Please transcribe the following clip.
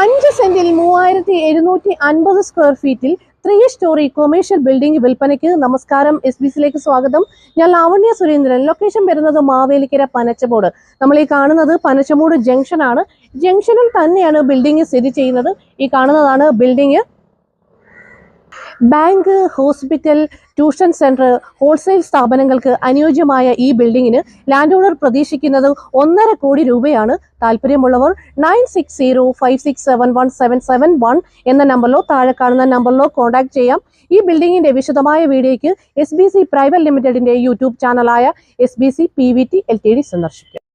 അഞ്ച് സെന്റിൽ മൂവായിരത്തി എഴുന്നൂറ്റി അൻപത് സ്ക്വയർ ഫീറ്റിൽ ത്രീ സ്റ്റോറി കൊമേഴ്ഷ്യൽ ബിൽഡിംഗ് വിൽപ്പനയ്ക്ക് നമസ്കാരം. എസ് ബി സിയിലേക്ക് സ്വാഗതം. ഞാൻ ലാവണ്യ സുരേന്ദ്രൻ. ലൊക്കേഷൻ വരുന്നത് മാവേലിക്കര പനച്ചമൂട്. നമ്മൾ ഈ കാണുന്നത് പനച്ചമൂട് ജംഗ്ഷനാണ് ജംഗ്ഷനിൽ തന്നെയാണ് ബിൽഡിംഗ് സ്ഥിതി ചെയ്യുന്നത്. ഈ കാണുന്നതാണ് building bank hospital tuition centre wholesale സ്ഥാപനങ്ങൾക്ക് അനുയോജ്യമായ ഈ ബിൽഡിങ്ങിന് ലാൻഡ് ഓണർ പ്രതീക്ഷിക്കുന്നത് ഒന്നര കോടി രൂപയാണ്. താല്പര്യമുള്ളവർ nine six zero five six seven one seven seven one എന്ന നമ്പറിലോ താഴെ കാണുന്ന നമ്പറിലോ കോൺടാക്ട് ചെയ്യാം. ഈ ബിൽഡിങ്ങിന്റെ വിശദമായ വീഡിയോയ്ക്ക് എസ് ബി സി പ്രൈവറ്റ് ലിമിറ്റഡിന്റെ YouTube ചാനലായ S B C P V T L T D സന്ദർശിക്കും.